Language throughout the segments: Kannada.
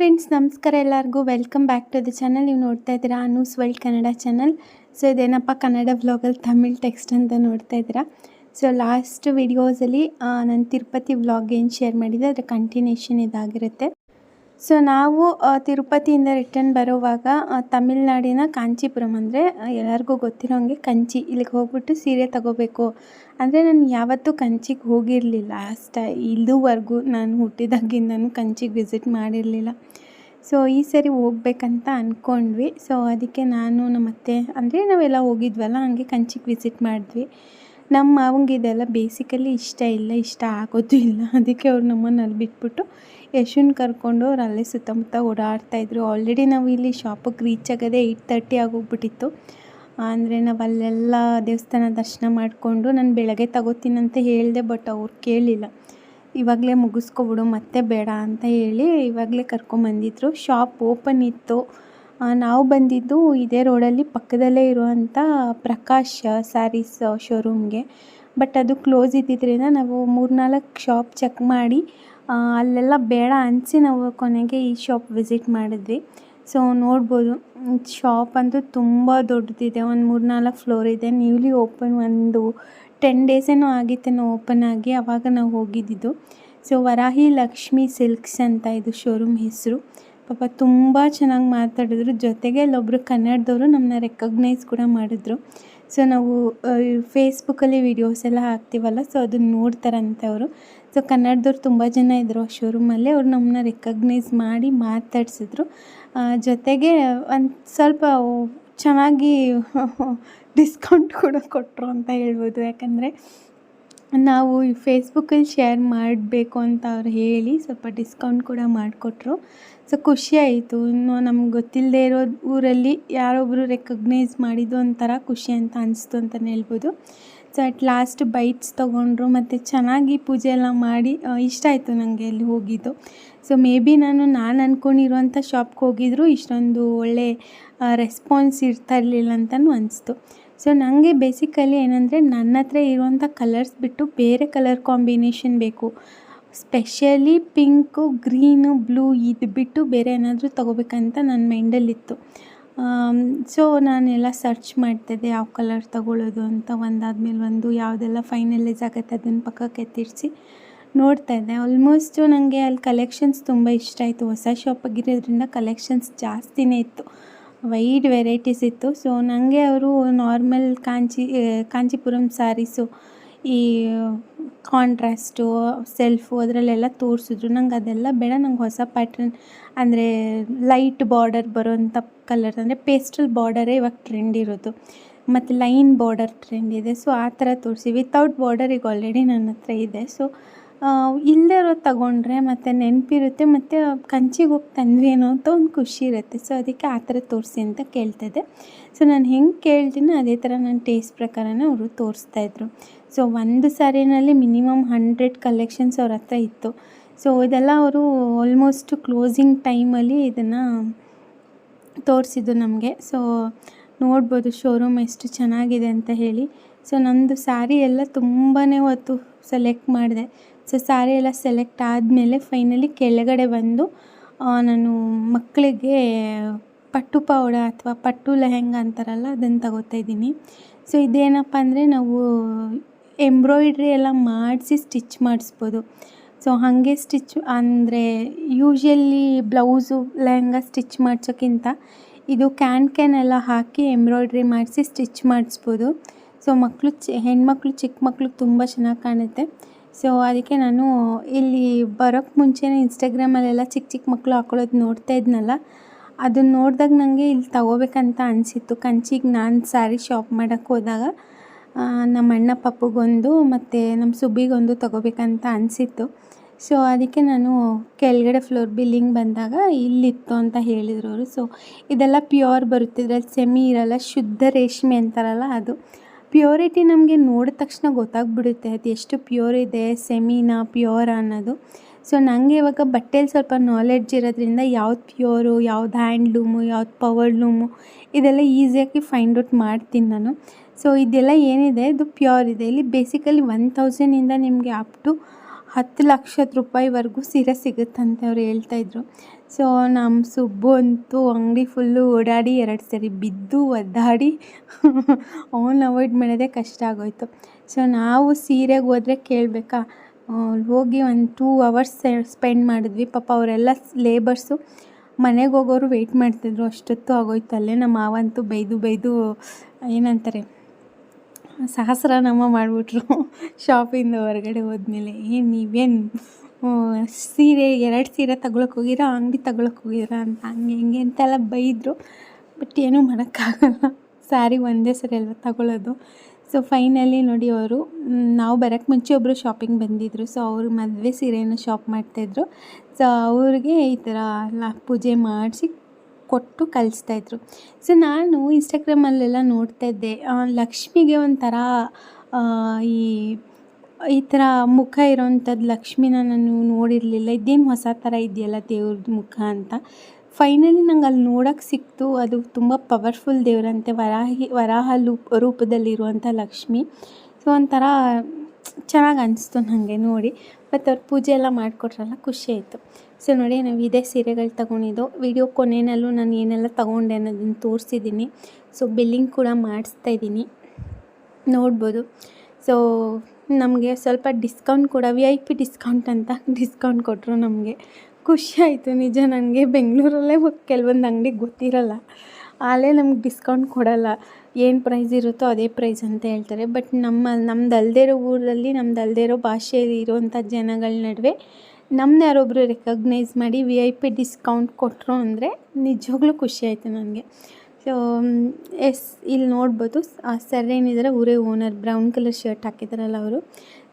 ಫ್ರೆಂಡ್ಸ್ ನಮಸ್ಕಾರ ಎಲ್ಲರಿಗೂ. Welcome back to the channel ನೀವು ನೋಡ್ತಾ ಇದ್ದೀರಾ Anu's world Kannada channel so ಇದೇನಪ್ಪ ಕನ್ನಡ ವ್ಲಾಗಲ್ಲಿ ತಮಿಳ್ ಟೆಕ್ಸ್ಟ್ ಅಂತ ನೋಡ್ತಾ ಇದ್ದೀರಾ? ಸೊ ಲಾಸ್ಟ್ ವಿಡಿಯೋಸಲ್ಲಿ ನಾನು ತಿರುಪತಿ ವ್ಲಾಗ್ ಏನು ಶೇರ್ ಮಾಡಿದ್ದೆ ಅದರ ಕಂಟಿನ್ಯೂಷನ್ ಇದಾಗಿರುತ್ತೆ. ಸೊ ನಾವು ತಿರುಪತಿಯಿಂದ ರಿಟರ್ನ್ ಬರೋವಾಗ ತಮಿಳ್ನಾಡಿನ ಕಾಂಚೀಪುರಂ ಅಂದರೆ ಎಲ್ಲರಿಗೂ ಗೊತ್ತಿರೋಂಗೆ ಕಂಚಿ. ಇಲ್ಲಿಗೆ ಹೋಗ್ಬಿಟ್ಟು ಸೀರೆ ತಗೋಬೇಕು. ಅಂದರೆ ನಾನು ಯಾವತ್ತೂ ಕಂಚಿಗೆ ಹೋಗಿರಲಿಲ್ಲ ಅಷ್ಟ. ಇದುವರೆಗೂ ನಾನು ಹುಟ್ಟಿದಾಗಿಂದನೂ ಕಂಚಿಗೆ ವಿಸಿಟ್ ಮಾಡಿರಲಿಲ್ಲ. ಸೊ ಈ ಸರಿ ಹೋಗ್ಬೇಕಂತ ಅಂದ್ಕೊಂಡ್ವಿ ಸೊ ಅದಕ್ಕೆ ನಾನು ನಮ್ಮ ಅತ್ತೆ ಅಂದರೆ ನಾವೆಲ್ಲ ಹೋಗಿದ್ವಲ್ಲ, ಹಂಗೆ ಕಂಚಿಗೆ ವಿಸಿಟ್ ಮಾಡಿದ್ವಿ. ನಮ್ಮ ಮಾವಂಗೆ ಇದೆಲ್ಲ ಬೇಸಿಕಲಿ ಇಷ್ಟ ಇಲ್ಲ, ಇಷ್ಟ ಆಗೋದು ಇಲ್ಲ. ಅದಕ್ಕೆ ಅವ್ರು ನಮ್ಮನ್ನು ಅಲ್ಲಿ ಬಿಟ್ಬಿಟ್ಟು ಯಶುನ್ ಕರ್ಕೊಂಡು ಅವ್ರು ಅಲ್ಲೇ ಸುತ್ತಮುತ್ತ ಓಡಾಡ್ತಾಯಿದ್ರು ಆಲ್ರೆಡಿ ನಾವು ಇಲ್ಲಿ ಶಾಪಿಗೆ ರೀಚ್ ಆಗೋದೇ ಏಯ್ಟ್ ತರ್ಟಿ ಆಗೋಗ್ಬಿಟ್ಟಿತ್ತು ಅಂದರೆ ನಾವು ಅಲ್ಲೆಲ್ಲ ದೇವಸ್ಥಾನ ದರ್ಶನ ಮಾಡಿಕೊಂಡು ನಾನು ಬೆಳಗ್ಗೆ ತಗೋತೀನಂತ ಹೇಳಿದೆ ಬಟ್ ಅವ್ರು ಕೇಳಿಲ್ಲ. ಇವಾಗಲೇ ಮುಗಿಸ್ಕೊಬಿಡು, ಮತ್ತೆ ಬೇಡ ಅಂತ ಹೇಳಿ ಇವಾಗಲೇ ಕರ್ಕೊಂಬಂದಿದ್ರು. ಶಾಪ್ ಓಪನ್ ಇತ್ತು. ನಾವು ಬಂದಿದ್ದು ಇದೇ ರೋಡಲ್ಲಿ ಪಕ್ಕದಲ್ಲೇ ಇರುವಂಥ ಪ್ರಕಾಶ್ ಸ್ಯಾರೀಸ್ ಶೋರೂಮ್ಗೆ ಬಟ್ ಅದು ಕ್ಲೋಸ್ ಇದ್ದಿದ್ದರಿಂದ ನಾವು ಮೂರ್ನಾಲ್ಕು ಶಾಪ್ ಚೆಕ್ ಮಾಡಿ ಅಲ್ಲೆಲ್ಲ ಬೇಡ ಅನಿಸಿ ನಾವು ಕೊನೆಗೆ ಈ ಶಾಪ್ ವಿಸಿಟ್ ಮಾಡಿದ್ವಿ. ಸೊ ನೋಡ್ಬೋದು ಶಾಪ್ ಅಂತೂ ತುಂಬ ದೊಡ್ಡದಿದೆ. ಒಂದು ಮೂರು ನಾಲ್ಕು ಫ್ಲೋರ್ ಇದೆ. ನ್ಯೂಲಿ ಓಪನ್ ಒಂದು ಟೆನ್ ಡೇಸೇನೋ ಆಗಿತ್ತೇನೋ ಓಪನ್ ಆಗಿ, ಅವಾಗ ನಾವು ಹೋಗಿದ್ದಿದ್ದು. ಸೊ ವರಾಹಿ ಲಕ್ಷ್ಮಿ ಸಿಲ್ಕ್ಸ್ ಅಂತ ಇದು ಶೋರೂಮ್ ಹೆಸರು. ಪಾಪ ತುಂಬ ಚೆನ್ನಾಗಿ ಮಾತಾಡಿದ್ರು. ಜೊತೆಗೆ ಅಲ್ಲೊಬ್ಬರು ಕನ್ನಡದವರು ನಮ್ಮನ್ನ ರೆಕಗ್ನೈಸ್ ಕೂಡ ಮಾಡಿದ್ರು. ಸೊ ನಾವು ಫೇಸ್ಬುಕ್ಕಲ್ಲಿ ವೀಡಿಯೋಸ್ ಎಲ್ಲ ಹಾಕ್ತೀವಲ್ಲ ಸೊ ಅದನ್ನ ನೋಡ್ತಾರಂತೆ ಅವರು. ಸೊ ಕನ್ನಡದವ್ರು ತುಂಬ ಜನ ಇದ್ದರು ಆ ಶೋರೂಮಲ್ಲಿ ಅವ್ರು ನಮ್ಮನ್ನ ರೆಕಗ್ನೈಸ್ ಮಾಡಿ ಮಾತಾಡಿಸಿದ್ರು. ಜೊತೆಗೆ ಒಂದು ಸ್ವಲ್ಪ ಚೆನ್ನಾಗಿ ಡಿಸ್ಕೌಂಟ್ ಕೂಡ ಕೊಟ್ಟರು ಅಂತ ಹೇಳ್ಬೋದು. ಯಾಕಂದರೆ ನಾವು ಈ ಫೇಸ್ಬುಕ್ಕಲ್ಲಿ ಶೇರ್ ಮಾಡಬೇಕು ಅಂತ ಅವ್ರು ಹೇಳಿ ಸ್ವಲ್ಪ ಡಿಸ್ಕೌಂಟ್ ಕೂಡ ಮಾಡಿಕೊಟ್ರು. ಸೊ ಖುಷಿ ಆಯಿತು. ಇನ್ನು ನಮ್ಗೆ ಗೊತ್ತಿಲ್ಲದೆ ಇರೋ ಊರಲ್ಲಿ ಯಾರೊಬ್ಬರು ರೆಕಗ್ನೈಸ್ ಮಾಡಿದ್ದು ಒಂಥರ ಖುಷಿ ಅಂತ ಅನಿಸ್ತು ಅಂತಲೇ ಹೇಳ್ಬೋದು. ಸೊ ಅಟ್ ಲಾಸ್ಟ್ ಬೈಟ್ಸ್ ತೊಗೊಂಡ್ರು ಮತ್ತು ಚೆನ್ನಾಗಿ ಪೂಜೆ ಎಲ್ಲ ಮಾಡಿ ಇಷ್ಟ ಆಯಿತು ನನಗೆ ಅಲ್ಲಿ ಹೋಗಿದ್ದು. ಸೊ ಮೇ ಬಿ ನಾನು ನಾನು ಅಂದ್ಕೊಂಡಿರುವಂಥ ಶಾಪ್ಗೆ ಹೋಗಿದ್ರು ಇಷ್ಟೊಂದು ಒಳ್ಳೆ ರೆಸ್ಪಾನ್ಸ್ ಇರ್ತಾ ಇರಲಿಲ್ಲ ಅಂತಲೂ ಅನಿಸ್ತು. ಸೊ ನನಗೆ ಬೇಸಿಕಲಿ ಏನಂದರೆ ನನ್ನ ಹತ್ರ ಇರುವಂಥ ಕಲರ್ಸ್ ಬಿಟ್ಟು ಬೇರೆ ಕಲರ್ ಕಾಂಬಿನೇಷನ್ ಬೇಕು. ಸ್ಪೆಷಲಿ ಪಿಂಕು, ಗ್ರೀನು, ಬ್ಲೂ ಇದು ಬಿಟ್ಟು ಬೇರೆ ಏನಾದರೂ ತೊಗೋಬೇಕಂತ ನನ್ನ ಮೈಂಡಲ್ಲಿತ್ತು. ಸೊ ನಾನೆಲ್ಲ ಸರ್ಚ್ ಮಾಡ್ತಿದ್ದೆ ಯಾವ ಕಲರ್ ತಗೊಳ್ಳೋದು ಅಂತ ಒಂದಾದ್ಮೇಲೆ ಒಂದು ಯಾವುದೆಲ್ಲ ಫೈನಲೈಸ್ ಆಗುತ್ತೆ ಅದನ್ನು ಪಕ್ಕಕ್ಕೆ ಎತ್ತಿರಿಸಿ ನೋಡ್ತಾ ಇದ್ದೆ. ಆಲ್ಮೋಸ್ಟು ನನಗೆ ಅಲ್ಲಿ ಕಲೆಕ್ಷನ್ಸ್ ತುಂಬ ಇಷ್ಟ ಆಯಿತು. ಹೊಸ ಶಾಪಾಗಿರೋದ್ರಿಂದ ಕಲೆಕ್ಷನ್ಸ್ ಜಾಸ್ತಿನೇ ಇತ್ತು. ವೈಡ್ ವೆರೈಟೀಸ್ ಇತ್ತು. ಸೊ ನನಗೆ ಅವರು ನಾರ್ಮಲ್ ಕಾಂಚಿ, ಕಾಂಚಿಪುರಂ ಸಾರೀಸು ಸ್ಯಾರೀಸು ಈ ಕಾಂಟ್ರಾಸ್ಟು ಸೆಲ್ಫು ಅದರಲ್ಲೆಲ್ಲ ತೋರಿಸಿದ್ರು. ನಂಗೆ ಅದೆಲ್ಲ ಬೇಡ, ನಂಗೆ ಹೊಸ ಪ್ಯಾಟ್ರನ್ ಅಂದರೆ ಲೈಟ್ ಬಾರ್ಡರ್ ಬರೋಂಥ ಕಲರ್ ಅಂದರೆ ಪೇಸ್ಟಲ್ ಬಾರ್ಡರೇ ಇವಾಗ ಟ್ರೆಂಡ್ ಇರೋದು. ಮತ್ತು ಲೈನ್ ಬಾರ್ಡರ್ ಟ್ರೆಂಡ್ ಇದೆ. ಸೊ ಆ ಥರ ತೋರಿಸಿ ವಿತೌಟ್ ಬಾರ್ಡರ್ ಈಗ ಆಲ್ರೆಡಿ ನನ್ನ ಹತ್ರ ಇದೆ. ಸೊ ಇಲ್ಲದೇ ಇರೋದು ತಗೊಂಡ್ರೆ ಮತ್ತು ನೆನಪಿರುತ್ತೆ. ಮತ್ತು ಕಂಚಿಗೆ ಹೋಗಿ ತಂದ್ವಿ ಏನೋ ಅಂತ ಒಂದು ಖುಷಿ ಇರುತ್ತೆ. ಸೊ ಅದಕ್ಕೆ ಆ ಥರ ತೋರಿಸಿ ಅಂತ ಕೇಳ್ತಿದ್ದೆ ಸೊ ನಾನು ಹೆಂಗೆ ಕೇಳ್ತೀನೋ, ಅದೇ ಥರ ನನ್ನ ಟೇಸ್ಟ್ ಪ್ರಕಾರನೇ ಅವರು ತೋರಿಸ್ತಾಯಿದ್ರು ಸೊ ಒಂದು ಸ್ಯಾರಿನಲ್ಲಿ ಮಿನಿಮಮ್ ಹಂಡ್ರೆಡ್ ಕಲೆಕ್ಷನ್ಸ್ ಅವ್ರ ಹತ್ರ ಇತ್ತು. ಸೊ ಇದೆಲ್ಲ ಅವರು ಆಲ್ಮೋಸ್ಟ್ ಕ್ಲೋಸಿಂಗ್ ಟೈಮಲ್ಲಿ ಇದನ್ನು ತೋರಿಸಿದ್ದು ನಮಗೆ. ಸೊ ನೋಡ್ಬೋದು ಶೋರೂಮ್ ಎಷ್ಟು ಚೆನ್ನಾಗಿದೆ ಅಂತ ಹೇಳಿ. ಸೊ ನಂದು ಸ್ಯಾರಿ ಎಲ್ಲ ತುಂಬಾ ಹೊತ್ತು ಸೆಲೆಕ್ಟ್ ಮಾಡಿದೆ. ಸೊ ಸ್ಯಾರಿ ಎಲ್ಲ ಸೆಲೆಕ್ಟ್ ಆದಮೇಲೆ ಫೈನಲಿ ಕೆಳಗಡೆ ಬಂದು ನಾನು ಮಕ್ಕಳಿಗೆ ಪಟ್ಟು ಪೌಡ ಅಥವಾ ಪಟ್ಟು ಲೆಹೆಂಗ ಅಂತಾರಲ್ಲ ಅದನ್ನು ತಗೋತಾ ಇದ್ದೀನಿ. ಸೊ ಇದೇನಪ್ಪ ಅಂದರೆ ನಾವು ಎಂಬ್ರಾಯ್ಡ್ರಿ ಎಲ್ಲ ಮಾಡಿಸಿ ಸ್ಟಿಚ್ ಮಾಡಿಸ್ಬೋದು. ಸೊ ಹಾಗೆ ಸ್ಟಿಚ್ ಅಂದರೆ ಯೂಶ್ವಲಿ ಬ್ಲೌಸು ಲೆಹಂಗ ಸ್ಟಿಚ್ ಮಾಡ್ಸೋಕ್ಕಿಂತ ಇದು ಕ್ಯಾನ್ ಕ್ಯಾನ್ ಎಲ್ಲ ಹಾಕಿ ಎಂಬ್ರಾಯ್ಡ್ರಿ ಮಾಡಿಸಿ ಸ್ಟಿಚ್ ಮಾಡಿಸ್ಬೋದು. ಸೊ ಮಕ್ಕಳು ಚಿ, ಹೆಣ್ಮಕ್ಳು, ಚಿಕ್ಕ ಮಕ್ಕಳು ತುಂಬ ಚೆನ್ನಾಗಿ ಕಾಣುತ್ತೆ. ಸೊ ಅದಕ್ಕೆ ನಾನು ಇಲ್ಲಿ ಬರೋಕ್ಕೆ ಮುಂಚೆನೇ ಇನ್ಸ್ಟಾಗ್ರಾಮಲ್ಲೆಲ್ಲ ಚಿಕ್ಕ ಚಿಕ್ಕ ಮಕ್ಕಳು ಹಾಕೊಳ್ಳೋದು ನೋಡ್ತಾ ಇದ್ನಲ್ಲ ಅದನ್ನ ನೋಡಿದಾಗ ನನಗೆ ಇಲ್ಲಿ ತಗೋಬೇಕಂತ ಅನಿಸಿತ್ತು. ಕಂಚಿಗೆ ನಾನು ಸ್ಯಾರಿ ಶಾಪ್ ಮಾಡೋಕ್ಕೆ ಹೋದಾಗ ನಮ್ಮ ಅಣ್ಣ ಪಪ್ಪಗೊಂದು ಮತ್ತು ನಮ್ಮ ಸುಬ್ಬಿಗೊಂದು ತಗೋಬೇಕಂತ ಅನಿಸಿತ್ತು. ಸೊ ಅದಕ್ಕೆ ನಾನು ಕೆಳಗಡೆ ಫ್ಲೋರ್ ಬಿಲ್ಲಿಂಗ್ ಬಂದಾಗ ಇಲ್ಲಿತ್ತು ಅಂತ ಹೇಳಿದ್ರು ಅವರು. ಸೊ ಇದೆಲ್ಲ ಪ್ಯೂರ್ ಬರುತ್ತೆ. ಇದ್ರಲ್ಲಿ ಸೆಮಿ ಇರಲ್ಲ, ಶುದ್ಧ ರೇಷ್ಮೆ ಅಂತಾರಲ್ಲ ಅದು. ಪ್ಯೂರಿಟಿ ನಮಗೆ ನೋಡಿದ ತಕ್ಷಣ ಗೊತ್ತಾಗ್ಬಿಡುತ್ತೆ ಅದು ಎಷ್ಟು ಪ್ಯೂರ್ ಇದೆ ಸೆಮಿನಾ ಪ್ಯೂರ್ ಅನ್ನೋದು. ಸೊ ನನಗೆ ಇವಾಗ ಬಟ್ಟೆಲಿ ಸ್ವಲ್ಪ ನಾಲೆಡ್ಜ್ ಇರೋದ್ರಿಂದ ಯಾವ್ದು ಪ್ಯೂರು ಯಾವ್ದು ಹ್ಯಾಂಡ್ಲೂಮು ಯಾವ್ದು ಪವರ್ಲೂಮು ಇದೆಲ್ಲ ಈಸಿಯಾಗಿ ಫೈಂಡ್ ಔಟ್ ಮಾಡ್ತೀನಿ ನಾನು. ಸೊ ಇದೆಲ್ಲ ಏನಿದೆ? ಇದು ಪ್ಯೂರ್ ಇದೆ. ಇಲ್ಲಿ ಬೇಸಿಕಲಿ ಒನ್ ತೌಸಂಡಿಂದ ನಿಮಗೆ ಅಪ್ ಟು ಹತ್ತು ಲಕ್ಷದ ರೂಪಾಯಿವರೆಗೂ ಸೀರೆ ಸಿಗುತ್ತಂತೆ ಅವ್ರು ಹೇಳ್ತಾಯಿದ್ರು ಸೊ ನಮ್ಮ ಸುಬ್ಬು ಅಂತೂ ಅಂಗಡಿ ಫುಲ್ಲು ಓಡಾಡಿ ಎರಡು ಸರಿ ಬಿದ್ದು ಒದ್ದಾಡಿ ಅವನ್ನ ಅವಾಯ್ಡ್ ಮಾಡೋದೇ ಕಷ್ಟ ಆಗೋಯ್ತು. ಸೊ ನಾವು ಸೀರೆಗೆ ಹೋದರೆ ಕೇಳಬೇಕಾ? ಹೋಗಿ ಒಂದು ಟೂ ಅವರ್ಸ್ ಸ್ಪೆಂಡ್ ಮಾಡಿದ್ವಿ. ಪಾಪ ಅವರೆಲ್ಲ ಲೇಬರ್ಸು ಮನೆಗೆ ಹೋಗೋರು ವೆಯ್ಟ್ ಮಾಡ್ತಿದ್ರು. ಅಷ್ಟೊತ್ತು ಆಗೋಯ್ತು. ಅಲ್ಲೇ ನಮ್ಮ ಮಾವಂತೂ ಬೈದು ಬೈದು ಏನಂತಾರೆ? ಸಹಸ್ರನಾಮ ಮಾಡಿಬಿಟ್ರು ಶಾಪಿಂದ ಹೊರಗಡೆ ಹೋದ್ಮೇಲೆ. ಏನು ನೀವೇನು ಸೀರೆ, ಎರಡು ಸೀರೆ ತಗೊಳಕ್ಕೆ ಹೋಗಿರಾ, ಅಂಗಡಿ ತಗೊಳಕ್ಕೆ ಹೋಗಿರಾ ಅಂತ. ಹಂಗೆ ಹಿಂಗೆ ಅಂತೆಲ್ಲ ಬೈದರು. ಬಟ್ ಏನೂ ಮಾಡೋಕ್ಕಾಗಲ್ಲ. ಸ್ಯಾರಿ ಒಂದೇ ಸರಿ ಎಲ್ಲ ತಗೊಳ್ಳೋದು ಸೊ ಫೈನಲಿ ನೋಡಿ ಅವರು ನಾವು ಬರೋಕ್ಕೆ ಮುಂಚೆ ಒಬ್ಬರು ಶಾಪಿಂಗ್ ಬಂದಿದ್ದರು ಸೊ ಅವರು ಮದುವೆ ಸೀರೆಯನ್ನು ಶಾಪ್ ಮಾಡ್ತಾಯಿದ್ರು ಸೊ ಅವ್ರಿಗೆ ಈ ಥರ ಎಲ್ಲ ಪೂಜೆ ಮಾಡಿಸಿ ಕೊಟ್ಟು ಕಳಿಸ್ತಾಯಿದ್ರು ಸೊ ನಾನು ಇನ್ಸ್ಟಾಗ್ರಾಮಲ್ಲೆಲ್ಲ ನೋಡ್ತಾ ಇದ್ದೆ. ಲಕ್ಷ್ಮಿಗೆ ಒಂಥರ ಈ ಈ ಥರ ಮುಖ ಇರೋವಂಥದ್ದು ಲಕ್ಷ್ಮಿನ ನಾನು ನೋಡಿರಲಿಲ್ಲ. ಇದೇನು ಹೊಸ ಥರ ಇದೆಯಲ್ಲ ದೇವ್ರದ್ದು ಮುಖ ಅಂತ. ಫೈನಲಿ ನಂಗೆ ಅಲ್ಲಿ ನೋಡೋಕ್ಕೆ ಸಿಕ್ತು. ಅದು ತುಂಬ ಪವರ್ಫುಲ್ ದೇವರಂತೆ. ವರಾಹಿ, ವರಾಹ ಲೂಪ್, ರೂಪದಲ್ಲಿರುವಂಥ ಲಕ್ಷ್ಮಿ. ಸೊ ಒಂಥರ ಚೆನ್ನಾಗಿ ಅನಿಸ್ತು ನನಗೆ ನೋಡಿ. ಮತ್ತು ಅವ್ರು ಪೂಜೆ ಎಲ್ಲ ಮಾಡಿಕೊಟ್ರಲ್ಲ, ಖುಷಿ ಆಯಿತು. ಸೊ ನೋಡಿ, ನಾವು ಇದೇ ಸೀರೆಗಳು ತೊಗೊಂಡಿದ್ದು. ವಿಡಿಯೋ ಕೊನೆಯಲ್ಲೂ ನಾನು ಏನೆಲ್ಲ ತೊಗೊಂಡೆ ಅನ್ನೋದನ್ನು ತೋರಿಸಿದ್ದೀನಿ ಸೊ ಬಿಲ್ಲಿಂಗ್ ಕೂಡ ಮಾಡಿಸ್ತಾ ಇದ್ದೀನಿ ನೋಡ್ಬೋದು. ಸೊ ನಮಗೆ ಸ್ವಲ್ಪ ಡಿಸ್ಕೌಂಟ್ ಕೂಡ ವಿ ಐ ಪಿ ಡಿಸ್ಕೌಂಟ್ ಅಂತ ಡಿಸ್ಕೌಂಟ್ ಕೊಟ್ಟರು ನಮಗೆ. ಖುಷಿ ಆಯಿತು. ನಿಜ ನನಗೆ ಬೆಂಗಳೂರಲ್ಲೇ ಕೆಲವೊಂದು ಅಂಗಡಿ ಗೊತ್ತಿರಲ್ಲ. ಅಲ್ಲೇ ನಮ್ಗೆ ಡಿಸ್ಕೌಂಟ್ ಕೊಡಲ್ಲ. ಏನು ಪ್ರೈಸ್ ಇರುತ್ತೋ ಅದೇ ಪ್ರೈಸ್ ಅಂತ ಹೇಳ್ತಾರೆ. ಬಟ್ ನಮ್ಮ ನಮ್ದು ಅಲ್ಲದೇ ಇರೋ ಊರಲ್ಲಿ ನಮ್ದು ಅಲ್ಲದೇ ಇರೋ ಭಾಷೆಯಲ್ಲಿ ಇರುವಂಥ ಜನಗಳ ನಡುವೆ ನಮ್ಮನ್ನ ಯಾರೊಬ್ಬರು ರೆಕಗ್ನೈಸ್ ಮಾಡಿ ವಿ ಐ ಪಿ ಡಿಸ್ಕೌಂಟ್ ಕೊಟ್ಟರು ಅಂದರೆ ನಿಜವಾಗ್ಲೂ ಖುಷಿ ಆಯಿತು ನನಗೆ. ಸೊ ಎಸ್, ಇಲ್ಲಿ ನೋಡ್ಬೋದು. ಆ ಸರ್ ಏನಿದ್ದಾರೆ ಊರೇ ಓನರ್ ಬ್ರೌನ್ ಕಲರ್ ಶರ್ಟ್ ಹಾಕಿದಾರಲ್ಲ ಅವರು.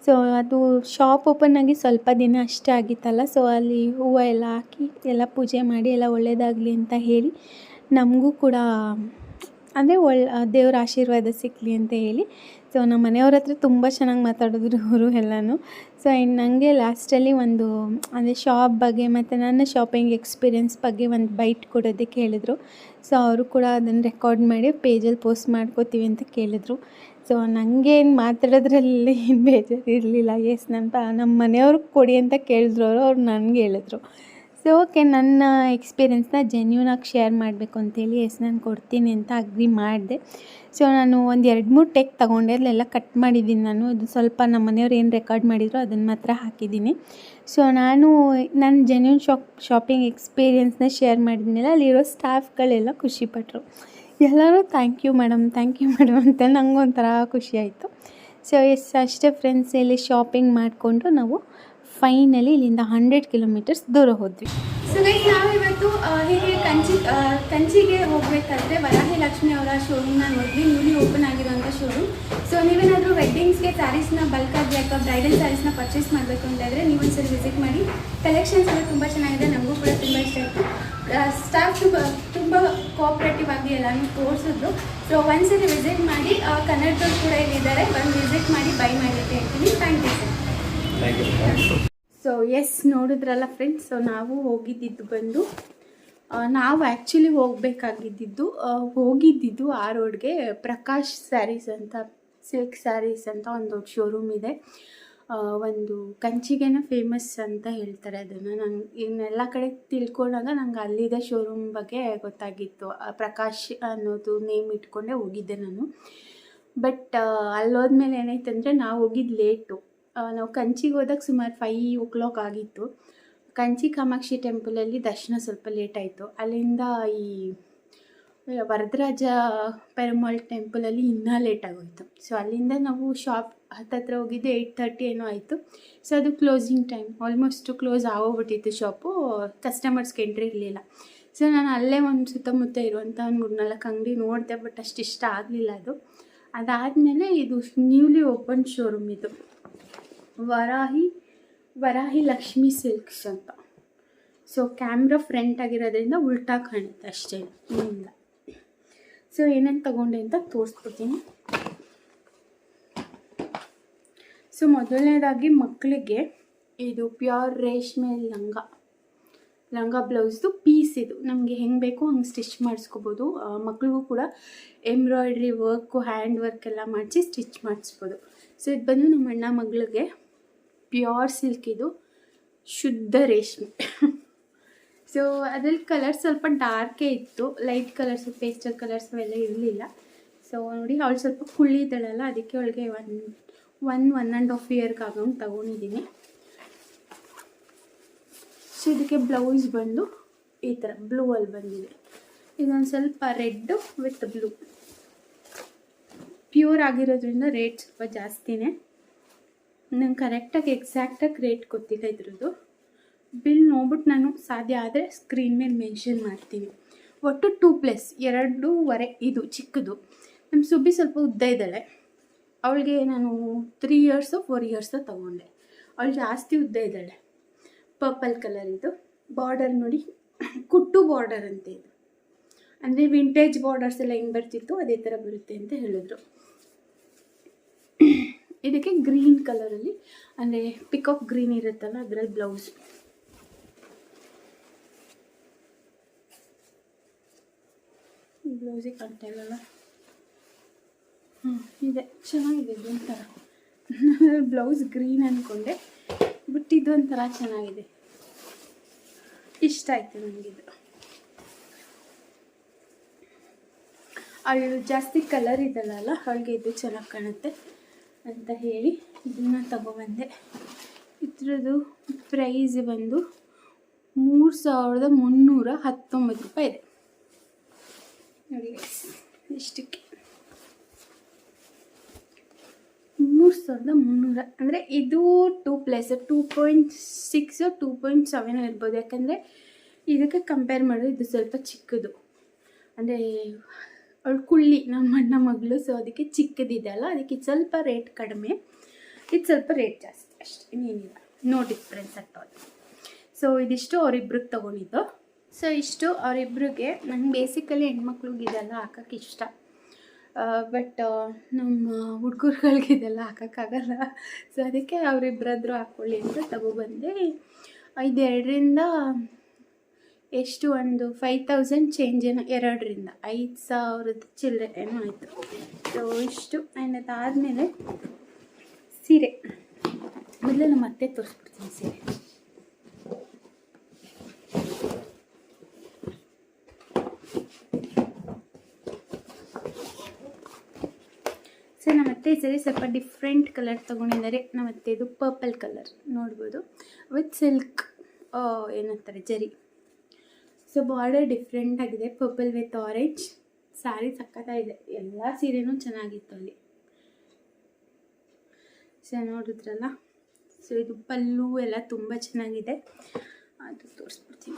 ಸೊ ಅದು ಶಾಪ್ ಓಪನ್ ಆಗಿ ಸ್ವಲ್ಪ ದಿನ ಅಷ್ಟೇ ಆಗಿತ್ತಲ್ಲ. ಸೊ ಅಲ್ಲಿ ಹೂವು ಎಲ್ಲ ಹಾಕಿ, ಎಲ್ಲ ಪೂಜೆ ಮಾಡಿ, ಎಲ್ಲ ಒಳ್ಳೆಯದಾಗಲಿ ಅಂತ ಹೇಳಿ ನಮಗೂ ಕೂಡ ಅಂದರೆ ಒಳ್ಳೆ ದೇವ್ರ ಆಶೀರ್ವಾದ ಸಿಕ್ಕಲಿ ಅಂತ ಹೇಳಿ. ಸೊ ನಮ್ಮ ಮನೆಯವ್ರ ಹತ್ರ ತುಂಬ ಚೆನ್ನಾಗಿ ಮಾತಾಡಿದ್ರು ಅವರು ಎಲ್ಲನೂ. ಸೊ ಇನ್ನು ನನಗೆ ಲಾಸ್ಟಲ್ಲಿ ಒಂದು, ಅಂದರೆ ಶಾಪ್ ಬಗ್ಗೆ ಮತ್ತು ನನ್ನ ಶಾಪಿಂಗ್ ಎಕ್ಸ್ಪೀರಿಯೆನ್ಸ್ ಬಗ್ಗೆ ಒಂದು ಬೈಟ್ ಕೊಡೋದಕ್ಕೆ ಹೇಳಿದರು ಸೊ ಅವರು ಕೂಡ ಅದನ್ನು ರೆಕಾರ್ಡ್ ಮಾಡಿ ಪೇಜಲ್ಲಿ ಪೋಸ್ಟ್ ಮಾಡ್ಕೋತೀವಿ ಅಂತ ಕೇಳಿದ್ರು. ಸೊ ನನಗೇನು ಮಾತಾಡೋದ್ರಲ್ಲಿ ಏನು ಬೇಜಾರು ಇರಲಿಲ್ಲ. ಎಸ್ ನನ್ನ ನಮ್ಮ ಮನೆಯವ್ರಿಗೆ ಕೊಡಿ ಅಂತ ಕೇಳಿದ್ರು ಅವರು, ಅವ್ರು ನನಗೆ ಹೇಳಿದ್ರು. ಸೊ ಓಕೆ ನನ್ನ ಎಕ್ಸ್ಪೀರಿಯೆನ್ಸ್ನ ಜೆನ್ಯೂನಾಗಿ ಶೇರ್ ಮಾಡಬೇಕು ಅಂತೇಳಿ ಎಸ್ ನಾನು ಕೊಡ್ತೀನಿ ಅಂತ ಅಗ್ರಿ ಮಾಡಿದೆ. ಸೊ ನಾನು ಒಂದು ಎರಡು ಮೂರು ಟೆಕ್ ತೊಗೊಂಡೆ, ಅಲ್ಲೆಲ್ಲ ಕಟ್ ಮಾಡಿದ್ದೀನಿ ನಾನು. ಅದು ಸ್ವಲ್ಪ ನಮ್ಮ ಮನೆಯವ್ರು ಏನು ರೆಕಾರ್ಡ್ ಮಾಡಿದ್ರು ಅದನ್ನು ಮಾತ್ರ ಹಾಕಿದ್ದೀನಿ ಸೊ ನಾನು ನನ್ನ ಜೆನ್ಯೂನ್ ಶಾಪ್ ಶಾಪಿಂಗ್ ಎಕ್ಸ್ಪೀರಿಯೆನ್ಸ್ನ ಶೇರ್ ಮಾಡಿದ್ಮೇಲೆ ಅಲ್ಲಿರೋ ಸ್ಟಾಫ್ಗಳೆಲ್ಲ ಖುಷಿಪಟ್ಟರು ಎಲ್ಲರೂ thank you madam thank you madam ಅಂತ ನಂಗೆ ಒಂಥರ ಖುಷಿ ಆಯಿತು. ಸೊ ಎಸ್ ಅಷ್ಟೇ ಫ್ರೆಂಡ್ಸ್ ಇಲ್ಲಿ ಶಾಪಿಂಗ್ ಮಾಡಿಕೊಂಡು ನಾವು ಫೈನಲಿ ಇಲ್ಲಿಂದ ಹಂಡ್ರೆಡ್ ಕಿಲೋಮೀಟರ್ಸ್ ದೂರ ಹೋದ್ವಿ. ಸೊ ಗೈಸ್ ನಾವಿವತ್ತು ಹೀಗೆ ಕಂಚಿ ಕಂಚಿಗೆ ಹೋಗಬೇಕಾದ್ರೆ ವರಾಹಿ ಲಕ್ಷ್ಮಿ ಅವರ ಶೋರೂಮ್ನ ನೋಡಿದ್ವಿ ನ್ಯೂಲಿ ಓಪನ್ ಆಗಿರುವಂಥ ಶೋರೂಮ್ ಸೊ ನೀವೇನಾದರೂ ವೆಡ್ಡಿಂಗ್ಸ್ಗೆ ಸ್ಯಾರೀಸ್ನ ಬಲ್ಕಾಗಿ ಅಥವಾ ಬ್ರೈಡಲ್ ಸ್ಯಾರೀಸ್ನ ಪರ್ಚೇಸ್ ಮಾಡಬೇಕು ಅಂತಾದರೆ ನೀವು ಒಂದ್ಸರಿ ವಿಸಿಟ್ ಮಾಡಿ. ಕಲೆಕ್ಷನ್ಸ್ ಎಲ್ಲ ತುಂಬ ಚೆನ್ನಾಗಿದೆ, ನಮಗೂ ಕೂಡ ತುಂಬ ಇಷ್ಟ ಆಯಿತು. ಸ್ಟಾಫ್ ತುಂಬ ತುಂಬ ಕೋಆಪ್ರೇಟಿವ್ ಆಗಿ ಎಲ್ಲನೂ ತೋರಿಸಿದ್ರು. ಸೊ ಒಂದ್ಸರಿ ವಿಸಿಟ್ ಮಾಡಿ ಕನ್ನಡದವ್ರು ಕೂಡ ಇಲ್ಲಿದ್ದಾರೆ, ಬಂದು ವಿಸಿಟ್ ಮಾಡಿ ಬೈ ಮಾಡಲಿಕ್ಕೆ ಹೇಳ್ತೀನಿ. ಸೊ ಎಸ್ ನೋಡಿದ್ರಲ್ಲ ಫ್ರೆಂಡ್ಸ್ ಸೊ ನಾವು ಹೋಗಿದ್ದಿದ್ದು ಬಂದು ನಾವು ಆ್ಯಕ್ಚುಲಿ ಹೋಗಬೇಕಾಗಿದ್ದಿದ್ದು ಹೋಗಿದ್ದಿದ್ದು ಆ ರೋಡ್ಗೆ ಪ್ರಕಾಶ್ ಸ್ಯಾರೀಸ್ ಅಂತ ಸಿಲ್ಕ್ ಸ್ಯಾರೀಸ್ ಅಂತ ಒಂದು ದೊಡ್ಡ ಶೋರೂಮ್ ಇದೆ ಒಂದು ಕಂಚಿಗೆನ ಫೇಮಸ್ ಅಂತ ಹೇಳ್ತಾರೆ ಅದನ್ನು. ನಂಗೆ ಇನ್ನೆಲ್ಲ ಕಡೆ ತಿಳ್ಕೊಂಡಾಗ ನಂಗೆ ಅಲ್ಲಿದೆ ಶೋರೂಮ್ ಬಗ್ಗೆ ಗೊತ್ತಾಗಿತ್ತು. ಪ್ರಕಾಶ್ ಅನ್ನೋದು ನೇಮ್ ಇಟ್ಕೊಂಡೆ ಹೋಗಿದ್ದೆ ನಾನು. ಬಟ್ ಅಲ್ಲೋದ್ಮೇಲೆ ಏನಾಯ್ತು ಅಂದರೆ ನಾವು ಹೋಗಿದ್ದು ಲೇಟು ನಾವು ಕಂಚಿಗೆ ಹೋದಾಗ ಸುಮಾರು ಫೈ ಓ ಕ್ಲಾಕ್ ಆಗಿತ್ತು. ಕಂಚಿ ಕಾಮಾಕ್ಷಿ ಟೆಂಪಲಲ್ಲಿ ದರ್ಶನ ಸ್ವಲ್ಪ ಲೇಟ್ ಆಯಿತು. ಅಲ್ಲಿಂದ ಈ ವರದರಾಜ ಪೆರಮಾಲ್ ಟೆಂಪಲಲ್ಲಿ ಇನ್ನೂ ಲೇಟ್ ಆಗೋಯ್ತು. ಸೊ ಅಲ್ಲಿಂದ ನಾವು ಶಾಪ್ ಹತ್ತತ್ರ ಹೋಗಿದ್ದು ಏಯ್ಟ್ ತರ್ಟಿ ಏನೋ ಆಯಿತು. ಸೊ ಅದು ಕ್ಲೋಸಿಂಗ್ ಟೈಮ್ ಆಲ್ಮೋಸ್ಟ್ ಕ್ಲೋಸ್ ಆಗೋಗ್ಬಿಟ್ಟಿತ್ತು ಶಾಪು ಕಸ್ಟಮರ್ಸ್ಗೆ ಎಂಟ್ರಿ ಇರಲಿಲ್ಲ. ಸೊ ನಾನು ಅಲ್ಲೇ ಒಂದು ಸುತ್ತಮುತ್ತ ಇರುವಂಥ ಒಂದು ಮೂರ್ನಾಲ್ಕು ಅಂಗಡಿ ನೋಡಿದೆ ಬಟ್ ಅಷ್ಟು ಇಷ್ಟ ಆಗಲಿಲ್ಲ ಅದು. ಅದಾದಮೇಲೆ ಇದು ನ್ಯೂಲಿ ಓಪನ್ ಶೋರೂಮ್ ಇದು. ವರಾಹಿ ವರಾಹಿ ಲಕ್ಷ್ಮಿ ಸಿಲ್ಕ್ಸ್ ಅಂತ. ಸೊ ಕ್ಯಾಮ್ರಾ ಫ್ರಂಟ್ ಆಗಿರೋದ್ರಿಂದ ಉಲ್ಟಾ ಕಾಣುತ್ತೆ ಅಷ್ಟೇ ಇಲ್ಲ ಸೊ ಏನೇನು ತಗೊಂಡೆ ಅಂತ ತೋರಿಸ್ಬಿಡ್ತೀನಿ. ಸೊ ಮೊದಲನೇದಾಗಿ ಮಕ್ಕಳಿಗೆ ಇದು ಪ್ಯೂರ್ ರೇಷ್ಮೆ ಲಂಗ. ಲಂಗ ಬ್ಲೌಸ್ದು ಪೀಸ್ ಇದು. ನಮಗೆ ಹೆಂಗೆ ಬೇಕೋ ಹಂಗೆ ಸ್ಟಿಚ್ ಮಾಡಿಸ್ಕೋಬೋದು. ಮಕ್ಳಿಗೂ ಕೂಡ ಎಂಬ್ರಾಯ್ಡ್ರಿ ವರ್ಕು ಹ್ಯಾಂಡ್ ವರ್ಕ್ ಎಲ್ಲ ಮಾಡಿಸಿ ಸ್ಟಿಚ್ ಮಾಡಿಸ್ಬೋದು. ಸೊ ಇದು ಬಂದು ನಮ್ಮ ಅಣ್ಣ ಮಗಳಿಗೆ ಪ್ಯೂರ್ ಸಿಲ್ಕ್ ಇದು, ಶುದ್ಧ ರೇಷ್ಮೆ. ಸೊ ಅದ್ರಲ್ಲಿ ಕಲರ್ ಸ್ವಲ್ಪ ಡಾರ್ಕೇ ಇತ್ತು. ಲೈಟ್ ಕಲರ್ಸ್ ಪೇಸ್ಟಲ್ ಕಲರ್ಸ್ ಎಲ್ಲ ಇರಲಿಲ್ಲ. ಸೊ ನೋಡಿ, ಅವಳು ಸ್ವಲ್ಪ ಕುಳ್ಳಿದ್ದಾಳಲ್ಲ ಅದಕ್ಕೆ ಅವಳಿಗೆ one one one and half ಇಯರ್ಗೆ ಆಗೋಂಗೆ ತಗೊಂಡಿದ್ದೀನಿ. ಸೊ ಇದಕ್ಕೆ ಬ್ಲೌಸ್ ಬಂದು, ಈ ಥರ ಬ್ಲೂ ಅಲ್ಲಿ ಬಂದಿದೆ. ಇದೊಂದು ಸ್ವಲ್ಪ ರೆಡ್ಡು ವಿತ್ ಬ್ಲೂ ಪ್ಯೂರ್ ಆಗಿರೋದ್ರಿಂದ ರೇಟ್ ಸ್ವಲ್ಪ ಜಾಸ್ತಿನೇ. ನಂಗೆ ಕರೆಕ್ಟಾಗಿ ಎಕ್ಸಾಕ್ಟಾಗಿ ರೇಟ್ ಗೊತ್ತಿಲ್ಲ ಇದ್ರದ್ದು. ಬಿಲ್ ನೋಡ್ಬಿಟ್ಟು ನಾನು ಸಾಧ್ಯ ಆದರೆ ಸ್ಕ್ರೀನ್ ಮೇಲೆ ಮೆನ್ಷನ್ ಮಾಡ್ತೀನಿ. ಒಟ್ಟು ಟೂ ಪ್ಲಸ್ ಎರಡೂವರೆ ಇದು ಚಿಕ್ಕದು. ನಮ್ಮ ಸುಬ್ಬಿ ಸ್ವಲ್ಪ ಉದ್ದ ಇದ್ದಾಳೆ. ಅವಳಿಗೆ ನಾನು ತ್ರೀ ಇಯರ್ಸು ಫೋರ್ ಇಯರ್ಸು ತೊಗೊಂಡೆ. ಅವಳು ಜಾಸ್ತಿ ಉದ್ದ ಇದ್ದಾಳೆ. ಪರ್ಪಲ್ ಕಲರ್ ಇದು. ಬಾರ್ಡರ್ ನೋಡಿ, ಕುಟ್ಟು ಬಾರ್ಡರ್ ಅಂತ ಇದು. ಅಂದರೆ ವಿಂಟೇಜ್ ಬಾರ್ಡರ್ಸ್ ಎಲ್ಲ ಹೆಂಗೆ ಬರ್ತಿತ್ತು ಅದೇ ಥರ ಬರುತ್ತೆ ಅಂತ ಹೇಳಿದ್ರು. ಇದಕ್ಕೆ ಗ್ರೀನ್ ಕಲರಲ್ಲಿ ಅಂದರೆ ಪಿಕಾಕ್ ಗ್ರೀನ್ ಇರುತ್ತಲ್ಲ, ಅದರಲ್ಲಿ ಬ್ಲೌಸ್ ಬ್ಲೌಸಿಗೆ ಕಾಣ್ತಾ ಇಲ್ಲಲ್ಲ ಹ್ಞೂ ಇದೆ. ಚೆನ್ನಾಗಿದೆ ಇದೊಂಥರ ಬ್ಲೌಸ್ ಗ್ರೀನ್ ಅಂದ್ಕೊಂಡೆ ಬಟ್ ಇದೊಂಥರ ಚೆನ್ನಾಗಿದೆ. ಇಷ್ಟ ಆಯಿತು ನನಗಿದು ಅವಳು ಜಾಸ್ತಿ ಕಲರ್ ಇದಲ್ಲಲ್ಲ ಹಾಗೆ ಇದು ಚೆನ್ನಾಗಿ ಕಾಣುತ್ತೆ. ಅಂತ ಹೇಳಿ ಇದನ್ನು ತಗೊಬಂದೆ. ಇದರದ್ದು ಪ್ರೈಸ್ ಬಂದು ಮೂರು ಸಾವಿರದ ಮುನ್ನೂರ ಹತ್ತೊಂಬತ್ತು ರೂಪಾಯಿ ಇದೆ. ನೋಡಿ ಇಷ್ಟಕ್ಕೆ. ಮೂರು ಸಾವಿರದ ಮುನ್ನೂರ, ಅಂದರೆ ಇದು two plus two point six two point seven ಇರ್ಬೋದು. ಯಾಕಂದರೆ ಇದಕ್ಕೆ ಕಂಪೇರ್ ಮಾಡಿದ್ರೆ ಇದು ಸ್ವಲ್ಪ ಚಿಕ್ಕದು. ಅಂದರೆ ಅವಳು ಕುಳ್ಳಿ ನಮ್ಮ ಅಣ್ಣ ಮಗಳು ಸೊ ಅದಕ್ಕೆ ಚಿಕ್ಕದಿದೆ ಅಲ್ಲ, ಅದಕ್ಕೆ ಸ್ವಲ್ಪ ರೇಟ್ ಕಡಿಮೆ. ಇದು ಸ್ವಲ್ಪ ರೇಟ್ ಜಾಸ್ತಿ ಅಷ್ಟೇ, ಇನ್ನೇನಿಲ್ಲ. No difference at all so ಇದಿಷ್ಟು ಅವರಿಬ್ರಿಗೆ ತೊಗೊಂಡಿದ್ದು. ಸೊ ಇಷ್ಟು ಅವರಿಬ್ರಿಗೆ, ನಂಗೆ ಬೇಸಿಕಲಿ ಹೆಣ್ಮಕ್ಳಿಗೆ ಇದೆಲ್ಲ ಇಷ್ಟ. ಬಟ್ ನಮ್ಮ ಹುಡುಗರುಗಳಿಗೆ ಇದೆಲ್ಲ ಹಾಕೋಕ್ಕಾಗಲ್ಲ ಸೊ ಅದಕ್ಕೆ ಅವರಿಬ್ಬರಾದ್ರೂ ಹಾಕ್ಕೊಳ್ಳಿ ಅಂತ ತಗೊಬಂದೆ. ಇದೆರಡರಿಂದ ಎಷ್ಟು ಒಂದು ಫೈವ್ ತೌಸಂಡ್ ಚೇಂಜ್ ಏನೋ ಎರಡರಿಂದ, ಐದು ಸಾವಿರದ ಚಿಲ್ಲರೆ ಏನೋ ಆಯಿತು. ಸೊ ಇಷ್ಟು ಆ್ಯಂಡ್ ಅದಾದಮೇಲೆ ಸೀರೆ. ಮೊದಲು ಮತ್ತೆ ತೋರಿಸ್ಬಿಡ್ತೀನಿ ಸೀರೆ. ಸರ್ ನಮ್ಮ ಅತ್ತೆ ಸರಿ ಸ್ವಲ್ಪ ಡಿಫ್ರೆಂಟ್ ಕಲರ್ ತೊಗೊಂಡಿದ್ದಾರೆ. ನಮ್ಮ ಅತ್ತೆ ಇದು ಪರ್ಪಲ್ ಕಲರ್ ನೋಡ್ಬೋದು ವಿತ್ ಸಿಲ್ಕ್ ಏನಂತಾರೆ, ಜರಿ. ಸೊ ಬಾರ್ಡರ್ ಡಿಫ್ರೆಂಟ್ ಆಗಿದೆ. ಪರ್ಪಲ್ ವಿತ್ ಆರೆಂಜ್ ಸ್ಯಾರಿ ಸಕ್ಕತ್ತಾಗಿದೆ ಎಲ್ಲ ಸೀರೆನೂ ಚೆನ್ನಾಗಿತ್ತು ಅಲ್ಲಿ. ಸೊ ನೋಡಿದ್ರಲ್ಲ? ಸೊ ಇದು ಪಲ್ಲು ಎಲ್ಲ ತುಂಬ ಚೆನ್ನಾಗಿದೆ. ಅದು ತೋರಿಸ್ಬಿಡ್ತೀನಿ.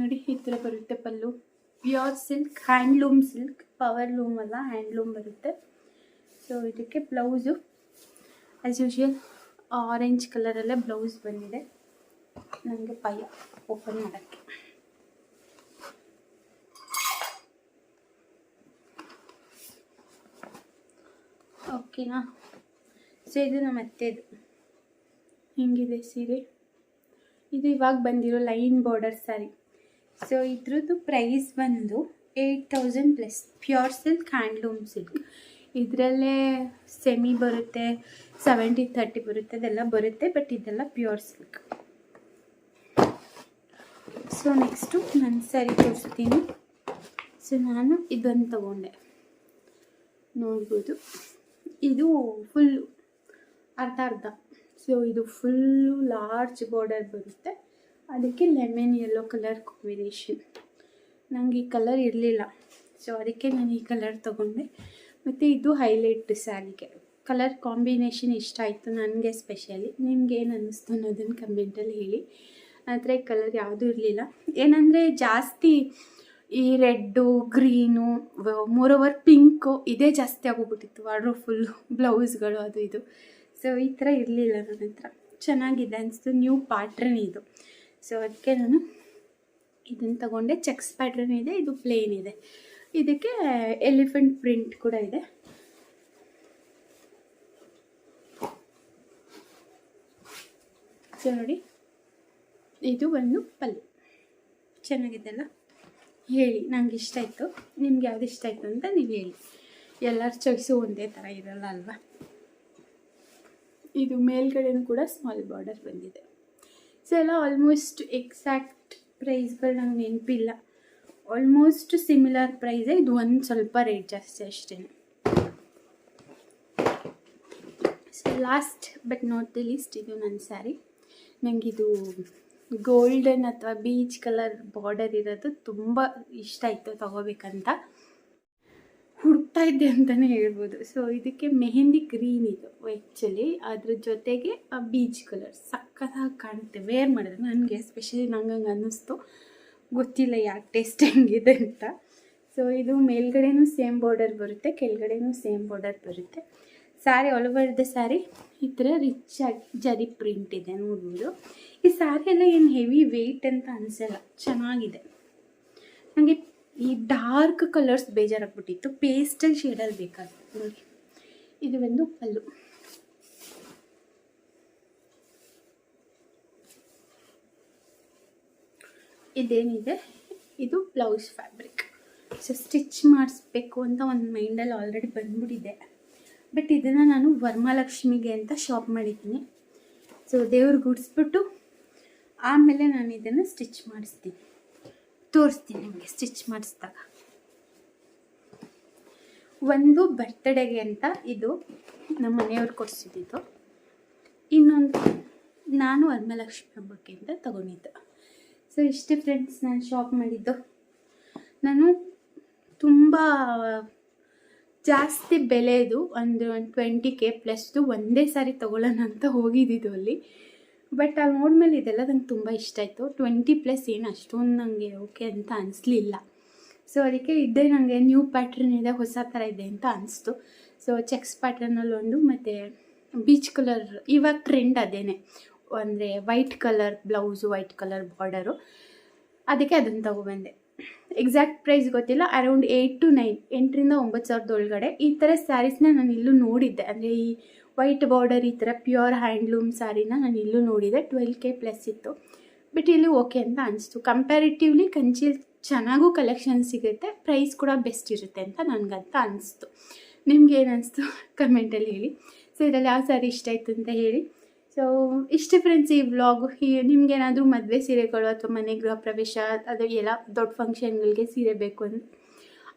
ನೋಡಿ, ಈ ಥರ ಬರುತ್ತೆ ಪಲ್ಲು. Pure silk handloom silk power loom ಅಲ್ಲ ಹ್ಯಾಂಡ್ಲೂಮ್ ಬರುತ್ತೆ. ಸೊ ಇದಕ್ಕೆ ಬ್ಲೌಸು ಆ್ಯಸ್ ಯೂಶ್ವಲ್ ಆರೆಂಜ್ ಕಲರಲ್ಲೇ ಬ್ಲೌಸ್ ಬಂದಿದೆ. ನನಗೆ ಪೈ ಓಪನ್ ಮಾಡೋಕ್ಕೆ. ಓಕೆನಾ ಸೊ ಇದು ನಮ್ಮ ಅತ್ತೆದು. ಹಿಂಗಿದೆ ಸೀರೆ? ಇದು ಇವಾಗ ಬಂದಿರೋ ಲೈನ್ ಬಾರ್ಡರ್ ಸ್ಯಾರಿ ಸೊ ಇದ್ರದ್ದು ಪ್ರೈಸ್ ಬಂದು eight thousand plus pure silk handloom silk ಇದರಲ್ಲೇ ಸೆಮಿ ಬರುತ್ತೆ ಸೆವೆಂಟಿ ತರ್ಟಿ ಬರುತ್ತೆ, ಅದೆಲ್ಲ ಬರುತ್ತೆ ಬಟ್ ಇದೆಲ್ಲ ಪ್ಯೂರ್ ಸಿಲ್ಕ್ ಸೊ ನೆಕ್ಸ್ಟು ನನ್ನ ಸ್ಯಾರಿ ತೋರಿಸ್ತೀನಿ. ಸೊ ನಾನು ಇದನ್ನು ತಗೊಂಡೆ. ನೋಡ್ಬೋದು. ಇದು ಫುಲ್ಲು ಅರ್ಧ ಅರ್ಧ. ಸೊ ಇದು ಫುಲ್ಲು ಲಾರ್ಜ್ ಬಾರ್ಡರ್ ಬರುತ್ತೆ. ಅದಕ್ಕೆ ಲೆಮನ್ ಯೆಲ್ಲೋ ಕಲರ್ ಕಾಂಬಿನೇಷನ್ ನನಗೆ ಈ ಕಲರ್ ಇರಲಿಲ್ಲ. ಸೊ ಅದಕ್ಕೆ ನಾನು ಈ ಕಲರ್ ತೊಗೊಂಡೆ. ಮತ್ತು ಇದು ಹೈಲೈಟ್ ಸ್ಯಾರಿಗೆ ಕಲರ್ ಕಾಂಬಿನೇಷನ್ ಇಷ್ಟ ಆಯಿತು ನನಗೆ ಸ್ಪೆಷಲಿ ನಿಮ್ಗೆ ಏನು ಅನ್ನಿಸ್ತು ಅನ್ನೋದನ್ನು ಕಮೆಂಟಲ್ಲಿ ಹೇಳಿ. ಆದರೆ ಕಲರ್ ಯಾವುದೂ ಇರಲಿಲ್ಲ. ಏನಂದರೆ ಜಾಸ್ತಿ ಈ ರೆಡ್ಡು ಗ್ರೀನು ಮೋರೋವರ್ ಪಿಂಕು ಇದೇ ಜಾಸ್ತಿ ಆಗೋಗ್ಬಿಟ್ಟಿತ್ತು. ವಾರ್ಡ್ರೋ ಫುಲ್ಲು ಬ್ಲೌಸ್ಗಳು ಅದು ಇದು. ಸೊ ಈ ಥರ ಇರಲಿಲ್ಲ ನನ್ನ ಹತ್ರ. ಚೆನ್ನಾಗಿದೆ ಅನಿಸ್ತು. ನ್ಯೂ ಪ್ಯಾಟ್ರನ್ ಇದು. ಸೊ ಅದಕ್ಕೆ ನಾನು ಇದನ್ನು ತಗೊಂಡೆ. ಚೆಕ್ಸ್ ಪ್ಯಾಟ್ರನ್ ಇದೆ. ಇದು ಪ್ಲೇನ್ ಇದೆ. ಇದಕ್ಕೆ ಎಲಿಫೆಂಟ್ ಪ್ರಿಂಟ್ ಕೂಡ ಇದೆ. ಸೊ ನೋಡಿ. ಇದು ಒಂದು ಪಲ್ಲು. ಚೆನ್ನಾಗಿದೆ ಅಲ್ಲ ಹೇಳಿ, ನಂಗೆ ಇಷ್ಟ ಆಯಿತು. ನಿಮ್ಗೆ ಯಾವ್ದು ಇಷ್ಟ ಆಯಿತು ಅಂತ ನೀವು ಹೇಳಿ. ಎಲ್ಲರ ಚಾಯ್ಸು ಒಂದೇ ಥರ ಇರಲ್ಲ ಅಲ್ವಾ? ಇದು ಮೇಲ್ಗಡೆನೂ ಕೂಡ ಸ್ಮಾಲ್ ಬಾರ್ಡರ್ ಬಂದಿದೆ. ಸೊ ಎಲ್ಲ ಆಲ್ಮೋಸ್ಟ್ ಎಕ್ಸಾಕ್ಟ್ ಪ್ರೈಸ್ಗಳು ನಂಗೆ ನೆನಪಿಲ್ಲ. ಆಲ್ಮೋಸ್ಟ್ ಸಿಮಿಲರ್ ಪ್ರೈಸೇ ಇದು ಒಂದು ಸ್ವಲ್ಪ ರೇಟ್ ಜಾಸ್ತಿ ಅಷ್ಟೇ. So last but not the least ಇದು ನನ್ನ ಸ್ಯಾರಿ ನನಗಿದು ಗೋಲ್ಡನ್ ಅಥವಾ ಬೀಚ್ ಕಲರ್ ಬಾರ್ಡರ್ ಇರೋದು ತುಂಬ ಇಷ್ಟ ಆಯಿತು, ತೊಗೋಬೇಕಂತ. ಹುಡುಕ್ತಾ ಇದ್ದೆ ಅಂತಲೇ ಹೇಳ್ಬೋದು. ಸೊ ಇದಕ್ಕೆ ಮೆಹಂದಿ ಗ್ರೀನ್ ಇದು ಆ್ಯಕ್ಚುಲಿ ಅದ್ರ ಜೊತೆಗೆ ಬೀಚ್ ಕಲರ್ ಸಕ್ಕತ್ತಾಗಿ ಕಾಣುತ್ತೆ ವೇರ್ ಮಾಡಿದ್ರೆ ನನಗೆ ಎಸ್ಪೆಷಲಿ ನಂಗೆ ಹಂಗೆ ಅನ್ನಿಸ್ತು. ಗೊತ್ತಿಲ್ಲ ಯಾಕೆ ಟೇಸ್ಟ್ ಹೆಂಗಿದೆ ಅಂತ. ಸೊ ಇದು ಮೇಲ್ಗಡೆನೂ ಸೇಮ್ ಬಾರ್ಡರ್ ಬರುತ್ತೆ, ಕೆಳಗಡೆನೂ ಸೇಮ್ ಬಾರ್ಡರ್ ಬರುತ್ತೆ. Sari all over the sari ಈ ಥರ ರಿಚ್ ಆಗಿ ಜರಿ ಪ್ರಿಂಟ್ ಇದೆ ನೋಡ್ಬೋದು. ಈ ಸ್ಯಾರಿ ಎಲ್ಲ ಏನು ಹೆವಿ ವೆಯ್ಟ್ ಅಂತ ಅನಿಸಲ್ಲ, ಚೆನ್ನಾಗಿದೆ. ನನಗೆ ಈ ಡಾರ್ಕ್ ಕಲರ್ಸ್ ಬೇಜಾರಾಗ್ಬಿಟ್ಟಿತ್ತು ಪೇಸ್ಟಲ್ ಶೇಡಲ್ಲಿ ಬೇಕಾಗಿತ್ತು. ನೋಡಿ, ಇದು ಒಂದು ಪಲ್ಲು. ಇದೇನಿದೆ? ಇದು ಬ್ಲೌಸ್ ಫ್ಯಾಬ್ರಿಕ್. ಸೊ ಸ್ಟಿಚ್ ಮಾಡಿಸ್ಬೇಕು ಅಂತ ಒಂದು ಮೈಂಡಲ್ಲಿ ಆಲ್ರೆಡಿ ಬಂದ್ಬಿಟ್ಟಿದೆ. ಬಟ್ ಇದನ್ನು ನಾನು ವರ್ಮಾಲಕ್ಷ್ಮಿಗೆ ಅಂತ ಶಾಪ್ ಮಾಡಿದ್ದೀನಿ. ಸೊ ದೇವ್ರು ಗುಡಿಸ್ಬಿಟ್ಟು ಆಮೇಲೆ ನಾನು ಇದನ್ನು ಸ್ಟಿಚ್ ಮಾಡಿಸ್ತೀನಿ. ತೋರಿಸ್ತೀನಿ ನಿಮಗೆ ಸ್ಟಿಚ್ ಮಾಡಿಸ್ದಾಗ. ಒಂದು ಬರ್ತಡೇಗೆ ಅಂತ ಇದು ನಮ್ಮ ಮನೆಯವ್ರು ಕೊಡಿಸಿದ್ದು ಇನ್ನೊಂದು ನಾನು ವರ್ಮಲಕ್ಷ್ಮಿ ಹಬ್ಬಕ್ಕೆ ಅಂತ ತಗೊಂಡಿದ್ದು. ಸೊ ಇಷ್ಟೇ ಫ್ರೆಂಡ್ಸ್ ನಾನು ಶಾಪ್ ಮಾಡಿದ್ದು. ನಾನು ತುಂಬ ಜಾಸ್ತಿ ಬೆಲೆದು ಒಂದು ಒಂದು ಟ್ವೆಂಟಿ ಕೆ ಪ್ಲಸ್ದು ಒಂದೇ ಸಾರಿ ತೊಗೊಳ್ಳೋಣ ಅಂತ ಹೋಗಿದ್ದಿದ್ದು ಅಲ್ಲಿ. ಬಟ್ ಅಲ್ಲಿ ನೋಡ್ಮೇಲೆ ಇದೆಲ್ಲ ನಂಗೆ ತುಂಬ ಇಷ್ಟ ಆಯಿತು. ಟ್ವೆಂಟಿ ಪ್ಲಸ್ ಏನು ಅಷ್ಟೊಂದು ನನಗೆ ಓಕೆ ಅಂತ ಅನಿಸ್ಲಿಲ್ಲ. ಸೊ ಅದಕ್ಕೆ ಇದ್ದೇ ನನಗೆ ನ್ಯೂ ಪ್ಯಾಟ್ರನ್ ಇದೆ, ಹೊಸ ಥರ ಇದೆ ಅಂತ ಅನಿಸ್ತು. ಸೊ ಚೆಕ್ಸ್ ಪ್ಯಾಟ್ರನಲ್ಲಿ ಒಂದು ಮತ್ತು ಬೀಚ್ ಕಲರ್ ಇವಾಗ ಟ್ರೆಂಡ್ ಅದೇನೆ. ಅಂದರೆ white colour blouse white colour border ಅದಕ್ಕೆ ಅದನ್ನು ತೊಗೊಬಂದೆ. ಎಕ್ಸಾಕ್ಟ್ ಪ್ರೈಸ್ ಗೊತ್ತಿಲ್ಲ ಅರೌಂಡ್ ಏಯ್ಟ್ ಟು ನೈನ್ ಎಂಟರಿಂದ ಒಂಬತ್ತು ಸಾವಿರದ ಒಳಗಡೆ. ಈ ಥರ ಸ್ಯಾರೀಸ್ನ ನಾನು ಇಲ್ಲೂ ನೋಡಿದ್ದೆ. ಅಂದರೆ ಈ ವೈಟ್ ಬಾರ್ಡರ್ ಈ ಥರ ಪ್ಯೂರ್ ಹ್ಯಾಂಡ್ಲೂಮ್ ಸ್ಯಾರಿನ ನಾನು ಇಲ್ಲೂ ನೋಡಿದೆ ಟ್ವೆಲ್ ಕೆ ಪ್ಲಸ್ ಇತ್ತು. ಬಟ್ ಇಲ್ಲಿ ಓಕೆ ಅಂತ ಅನಿಸ್ತು. ಕಂಪ್ಯಾರಿಟಿವ್ಲಿ ಕಂಚೀಲ್ ಚೆನ್ನಾಗೂ ಕಲೆಕ್ಷನ್ ಸಿಗುತ್ತೆ ಪ್ರೈಸ್ ಕೂಡ ಬೆಸ್ಟ್ ಇರುತ್ತೆ ಅಂತ ನನಗಂತ ಅನಿಸ್ತು. ನಿಮ್ಗೆ ಏನು ಅನಿಸ್ತು? ಕಮೆಂಟಲ್ಲಿ ಹೇಳಿ. ಸೊ ಇದರಲ್ಲಿ ಯಾವ ಸ್ಯಾರಿ ಇಷ್ಟ ಆಯಿತು ಅಂತ ಹೇಳಿ. ಸೊ ಇಷ್ಟು ಫ್ರೆಂಡ್ಸ್ ಈ ವ್ಲಾಗು ನಿಮ್ಗೇನಾದರೂ ಮದುವೆ ಸೀರೆಗಳು ಅಥವಾ ಮನೆ ಗೃಹ ಪ್ರವೇಶ, ಅದು ಎಲ್ಲ ದೊಡ್ಡ ಫಂಕ್ಷನ್ಗಳಿಗೆ ಸೀರೆ ಬೇಕು ಅಂದರೆ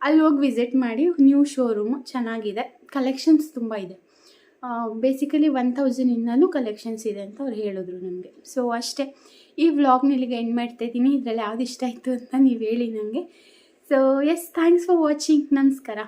ಅಲ್ಲಿ ಹೋಗಿ ವಿಸಿಟ್ ಮಾಡಿ ನ್ಯೂ ಶೋರೂಮು ಚೆನ್ನಾಗಿದೆ. ಕಲೆಕ್ಷನ್ಸ್ ತುಂಬ ಇದೆ. ಬೇಸಿಕಲಿ ಒನ್ ತೌಸಂಡಿಂದಲೂ ಕಲೆಕ್ಷನ್ಸ್ ಇದೆ ಅಂತ ಅವ್ರು ಹೇಳಿದ್ರು ನನಗೆ ಸೊ ಅಷ್ಟೇ. ಈ ವ್ಲಾಗ್ನಲ್ಲಿಗೆ ಎಂಡ್ ಮಾಡ್ತಾ ಇದ್ದೀನಿ. ಇದರಲ್ಲಿ ಯಾವ್ದು ಇಷ್ಟ ಆಯಿತು ಅಂತ ನೀವು ಹೇಳಿ ನನಗೆ so yes thanks for watching ನಮಸ್ಕಾರ.